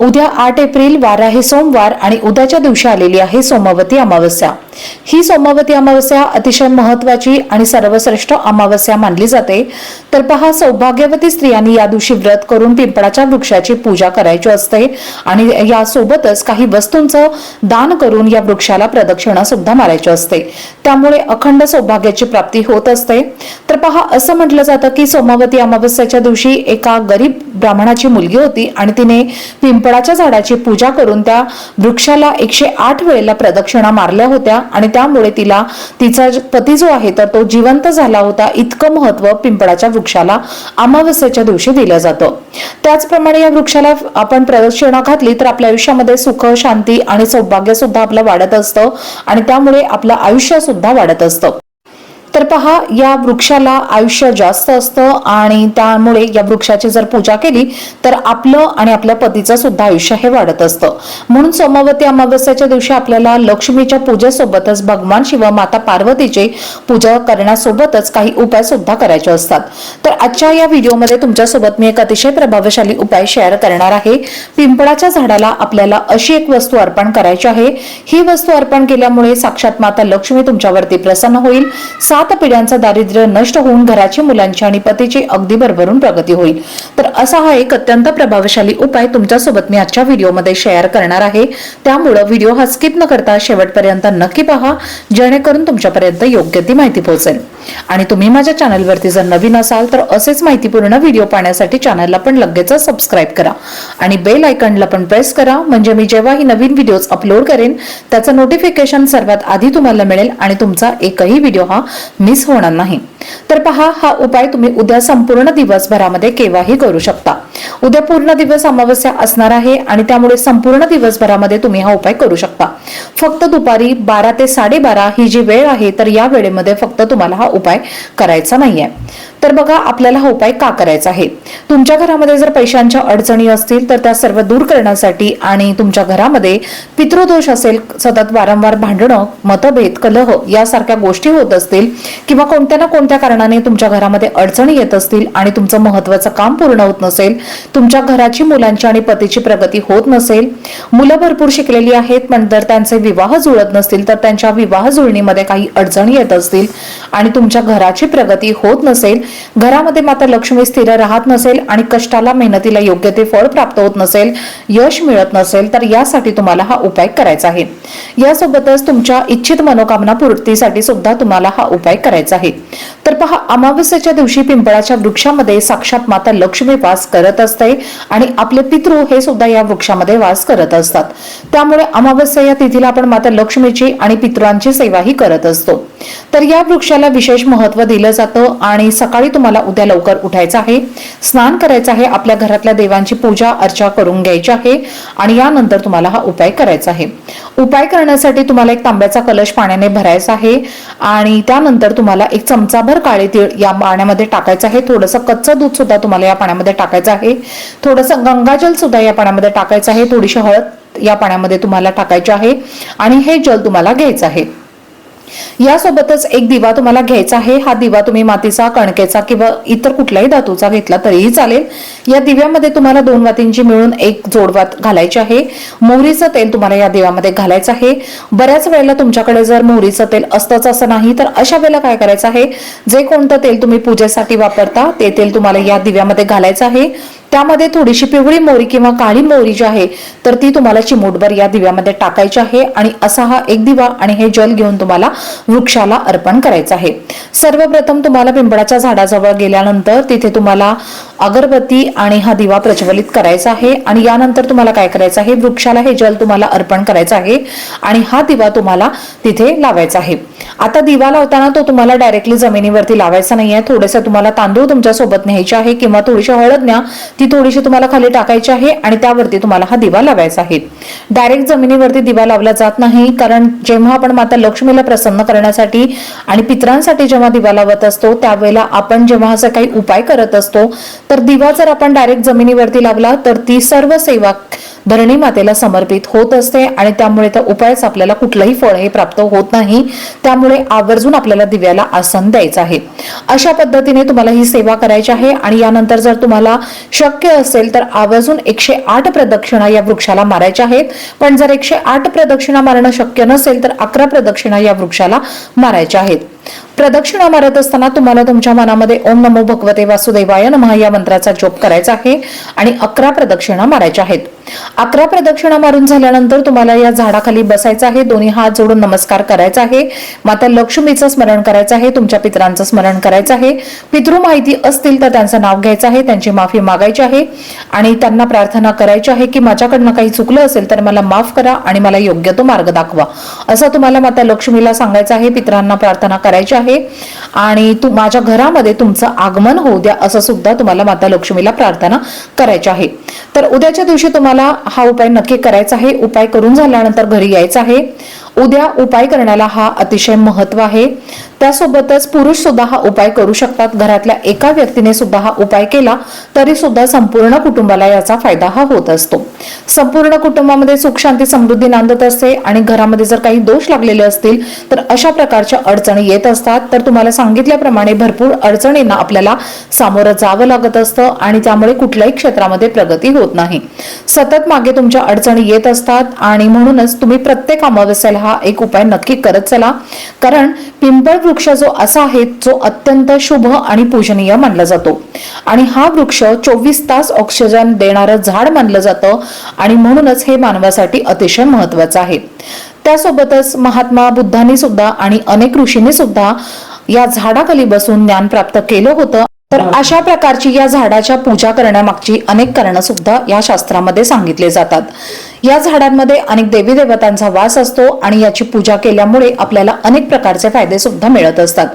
उद्या आठ एप्रिल वार आहे सोमवार आणि उद्याच्या दिवशी आलेली आहे सोमवती अमावस्या. ही सोमवती अमावस्या अतिशय महत्वाची आणि सर्वश्रेष्ठ अमावस्या मानली जाते. तर पहा सौभाग्यवती स्त्रियांनी या दिवशी व्रत करून पिंपळाच्या वृक्षाची पूजा करायची असते आणि यासोबतच काही वस्तूंचं दान करून या वृक्षाला प्रदक्षिणा सुद्धा मारायची असते. त्यामुळे अखंड सौभाग्याची प्राप्ती होत असते. तर पहा असं म्हटलं जातं की सोमवती अमावस्याच्या दिवशी एका गरीब ब्राह्मणाची मुलगी होती आणि तिने पिंप पिंपळाच्या झाडाची पूजा करून त्या वृक्षाला एकशे आठ वेळेला प्रदक्षिणा मारल्या होत्या आणि त्यामुळे तिला तिचा पती जो आहे तर तो जिवंत झाला होता. इतकं महत्त्व पिंपळाच्या वृक्षाला अमावस्येच्या दिवशी दिलं जातं. त्याचप्रमाणे या वृक्षाला आपण प्रदक्षिणा घातली तर आपल्या आयुष्यामध्ये सुख शांती आणि सौभाग्य सुद्धा आपलं वाढत असतं आणि त्यामुळे आपलं आयुष्य सुद्धा वाढत असतं. तर पहा या वृक्षाला आयुष्य जास्त असतं आणि त्यामुळे या वृक्षाची जर पूजा केली तर आपलं आणि आपल्या पतीचं सुद्धा आयुष्य हे वाढत असतं. म्हणून सोमवती अमावस्याच्या दिवशी आपल्याला लक्ष्मीच्या पूजेसोबतच भगवान शिव माता पार्वतीची पूजा करण्यासोबतच काही उपाय सुद्धा करायचे असतात. तर आजच्या या व्हिडिओमध्ये तुमच्यासोबत मी एक अतिशय प्रभावशाली उपाय शेअर करणार आहे. पिंपळाच्या झाडाला आपल्याला अशी एक वस्तू अर्पण करायची आहे. ही वस्तू अर्पण केल्यामुळे साक्षात माता लक्ष्मी तुमच्यावरती प्रसन्न होईल. सात पिढ्यांचं दारिद्र्य नष्ट होऊन घराची मुलांची आणि पतीची अगदी भरभरून प्रगती होईल. तर असा हा एक अत्यंत प्रभावशाली उपाय तुमच्यासोबत मी आजच्या व्हिडिओमध्ये शेअर करणार आहे. त्यामुळं व्हिडिओ हा स्किप न करता शेवटपर्यंत नक्की पहा जेणेकरून तुमच्यापर्यंत योग्य ती माहिती पोहोचेल. आणि तुम्ही माझ्या चॅनलवरती जर नवीन असाल तर असेच माहितीपूर्ण व्हिडिओ पाहण्यासाठी चॅनलला पण लगेच सबस्क्राईब करा. आणि बेल आयकनला पण प्रेस करा म्हणजे मी जेव्हा ही नवीन व्हिडिओज अपलोड करेन त्याचं नोटिफिकेशन सर्वात आधी तुम्हाला मिळेल आणि तुमचा एकही व्हिडिओ हा मिस होणार नाही. तर पहा हा उपाय तुम्ही उद्या संपूर्ण दिवसभरामध्ये केव्हाही करू शकता. उद्या पूर्ण दिवस अमावस्या असणार आहे आणि त्यामुळे संपूर्ण दिवसभरामध्ये तुम्ही हा उपाय करू शकता. फक्त दुपारी बारा ते साडेबारा ही जी वेळ आहे तर या वेळेमध्ये फक्त तुम्हाला हा उपाय करायचा नाहीये. तर बघा आपल्याला हा उपाय का करायचा आहे? तुमच्या घरामध्ये जर पैशांच्या अडचणी असतील तर त्या सर्व दूर करण्यासाठी आणि तुमच्या घरामध्ये पितृदोष असेल सतत वारंवार भांडणं मतभेद कलह यासारख्या गोष्टी होत असतील किंवा कोणत्या ना कोणत्या कारणाने तुमच्या घरामध्ये अडचणी येत असतील आणि तुमचं महत्वाचं काम पूर्ण होत नसेल तुमच्या घराची मुलांची आणि पतीची प्रगती होत नसेल मुलं भरपूर शिकलेली आहेत पण जर त्यांचे विवाह जुळत नसतील तर त्यांच्या विवाह जुळणीमध्ये काही अडचणी येत असतील आणि तुमच्या घराची प्रगती होत नसेल घरामध्ये मात्र लक्ष्मी स्थिर राहत नसेल आणि कष्टाला मेहनतीला योग्य ते फळ प्राप्त होत नसेल यश मिळत नसेल तर यासाठी तुम्हाला हा उपाय करायचा आहे. यासोबतच तुमच्या इच्छित मनोकामना पूर्तीसाठी सुद्धा तुम्हाला हा उपाय करायचा आहे. तर पहा अमावस्याच्या दिवशी पिंपळाच्या वृक्षामध्ये साक्षात माता लक्ष्मी वास करत असते आणि आपले पितृ हे सुद्धा या वृक्षामध्ये वास करत असतात. त्यामुळे अमावस्या या तिथीला आपण माता लक्ष्मीची आणि पितृांची सेवाही करत असतो. तर या वृक्षाला विशेष महत्त्व दिलं जातं आणि सकाळी तुम्हाला उद्या लवकर उठायचं आहे. स्नान करायचं आहे आपल्या घरातल्या देवांची पूजा अर्चा करून घ्यायची आहे आणि यानंतर तुम्हाला हा उपाय करायचा आहे. उपाय करण्यासाठी तुम्हाला एक तांब्याचा कलश पाण्याने भरायचा आहे आणि त्यानंतर तुम्हाला एक चमचाभर काळे तीळ या पाण्यामध्ये टाकायचं आहे. थोडंसं कच्चं दूध सुद्धा तुम्हाला या पाण्यामध्ये टाकायचं आहे. थोडंसं गंगाजल सुद्धा या पाण्यामध्ये टाकायचं आहे. थोडीशी हळद या पाण्यामध्ये तुम्हाला टाकायची आहे. आणि हे जल तुम्हाला घ्यायचं आहे. यासोबतच एक दिवा तुम्हाला घ्यायचा आहे. हा दिवा तुम्ही मातीचा कणकेचा किंवा इतर कुठल्याही धातूचा घेतला तरीही चालेल. या दिव्यामध्ये तुम्हाला दोन वातींची मिळून एक जोडवात घालायची आहे. मोहरीचं तेल तुम्हाला या दिव्यामध्ये घालायचं आहे. बऱ्याच वेळेला तुमच्याकडे जर मोहरीचं तेल असतंच असं नाही तर अशा वेळेला काय करायचं आहे? जे कोणतं तेल तुम्ही पूजेसाठी वापरता ते तेल तुम्हाला या दिव्यामध्ये घालायचं आहे. त्यामध्ये थोडीशी पिवळी मोहरी किंवा काळी मोहरी जी आहे तर ती तुम्हाला चिमूटभर या दिव्यामध्ये टाकायची आहे आणि असा हा एक दिवा आणि हे जल घेऊन तुम्हाला वृक्षाला अर्पण करायचं आहे. सर्वप्रथम तुम्हाला पिंपळाच्या झाडाजवळ गेल्यानंतर तिथे तुम्हाला अगरबत्ती आणि हा दिवा प्रज्वलित करायचा आहे आणि यानंतर तुम्हाला काय करायचं आहे वृक्षाला हे जल तुम्हाला अर्पण करायचं आहे आणि हा दिवा तुम्हाला तिथे लावायचा आहे. आता दिवा लावताना तो तुम्हाला डायरेक्टली जमिनीवरती लावायचा नाहीये थोडेसे तुम्हाला तांदूळ तुमच्यासोबत न्यायचे आहे किंवा थोडीशी हळद न्या ती ती थोडीशी तुम्हाला खाली टाकायची आहे आणि त्यावरती तुम्हाला हा दिवा लावायचा आहे. डायरेक्ट जमिनीवरती दिवा लावला जात नाही कारण जेव्हा आपण माता लक्ष्मीला प्रसन्न करण्यासाठी आणि पितरांसाठी जेव्हा दिवा लावत असतो त्यावेळेला आपण जेव्हा असा काही उपाय करत असतो तर दिवा जर आपण डायरेक्ट जमिनीवरती लावला तर ती सर्व सेवा धरणी मातेला समर्पित होत असते आणि त्यामुळे त्या उपायच आपल्याला कुठलंही फळ हे प्राप्त होत नाही. त्यामुळे आवर्जून आपल्याला दिव्याला आसन द्यायचं आहे. अशा पद्धतीने तुम्हाला ही सेवा करायची आहे आणि यानंतर जर तुम्हाला शक्य असेल तर आवर्जून एकशे आठ प्रदक्षिणा या वृक्षाला मारायच्या आहेत. पण जर एकशे आठ प्रदक्षिणा मारणं शक्य नसेल तर अकरा प्रदक्षिणा या वृक्षाला मारायच्या आहेत. प्रदक्षिणा मारत असताना तुम्हाला तुमच्या मनामध्ये ओम नमो भगवते वासुदेवाय नमः या मंत्राचा जोप करायचा आहे आणि अकरा प्रदक्षिणा मारायच्या आहेत. अकरा प्रदक्षिणा मारून झाल्यानंतर तुम्हाला या झाडाखाली बसायचं आहे. दोन्ही हात जोडून नमस्कार करायचा आहे. माता लक्ष्मीचं स्मरण करायचं आहे. तुमच्या पितरांचं स्मरण करायचं आहे. पितृ माहिती असतील तर त्यांचं नाव घ्यायचं आहे. त्यांची माफी मागायची आहे. आणि त्यांना प्रार्थना करायची आहे की माझ्याकडनं काही चुकलं असेल तर मला माफ करा आणि मला योग्य तो मार्ग दाखवा. असं तुम्हाला माता लक्ष्मीला सांगायचं आहे. पितरांना प्रार्थना करायची आहे. आणि तू माझ्या घरामध्ये तुमचं आगमन होऊ द्या असं सुद्धा तुम्हाला माता लक्ष्मीला प्रार्थना करायची आहे. तर उद्याच्या दिवशी तुम्हाला हा उपाय नक्की करायचा आहे. उपाय करून झाल्यानंतर घरी यायचं आहे. उद्या उपाय करण्याला हा अतिशय महत्त्व आहे. त्यासोबतच पुरुष सुद्धा हा उपाय करू शकतात. घरातल्या एका व्यक्तीने सुद्धा हा उपाय केला तरी सुद्धा संपूर्ण कुटुंबाला याचा फायदा हा होत असतो. संपूर्ण कुटुंबामध्ये सुख शांती समृद्धी नांदत असते आणि घरामध्ये जर काही दोष लागलेले असतील तर अशा प्रकारच्या अडचणी येत असतात. तर तुम्हाला सांगितल्याप्रमाणे भरपूर अडचणींना आपल्याला सामोरं जावं लागत असतं आणि त्यामुळे कुठल्याही क्षेत्रामध्ये प्रगती होत नाही. सतत मागे तुमच्या अडचणी येत असतात आणि म्हणूनच तुम्ही प्रत्येक अमावस्याला हा एक उपाय नक्की करत चला. कारण पिंपळ वृक्ष जो असा आहे जो अत्यंत शुभ आणि पूजनीय मानला जातो. आणि हा वृक्ष चोवीस तास ऑक्सिजन देणारं झाड मानलं जातं आणि म्हणूनच हे मानवासाठी अतिशय महत्वाचं आहे. त्यासोबतच महात्मा बुद्धांनी सुद्धा आणि अनेक ऋषींनी सुद्धा या झाडाखाली बसून ज्ञान प्राप्त केलं होतं. तर अशा प्रकारची या झाडाच्या पूजा करण्यामागची अनेक कारणं सुद्धा या शास्त्रामध्ये सांगितले जातात. या झाडांमध्ये अनेक देवी देवतांचा वास असतो आणि याची पूजा केल्यामुळे आपल्याला अनेक प्रकारचे फायदे सुद्धा मिळत असतात.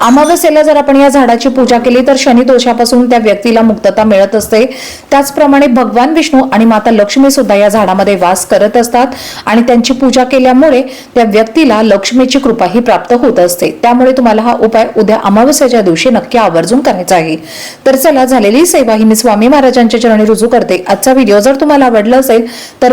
अमावस्येला जर आपण या झाडाची पूजा केली तर शनी दोषापासून त्या व्यक्तीला मुक्तता मिळत असते. त्याचप्रमाणे भगवान विष्णू आणि माता लक्ष्मी सुद्धा या झाडामध्ये वास करत असतात आणि त्यांची पूजा केल्यामुळे त्या व्यक्तीला लक्ष्मीची कृपाही प्राप्त होत असते. त्यामुळे तुम्हाला हा उपाय उद्या अमावस्याच्या दिवशी नक्की आवर्जून करायचा आहे. तर चला झालेली सेवा ही मी स्वामी महाराजांच्या चरणी रुजू करते. आजचा व्हिडिओ जर तुम्हाला आवडला असेल तर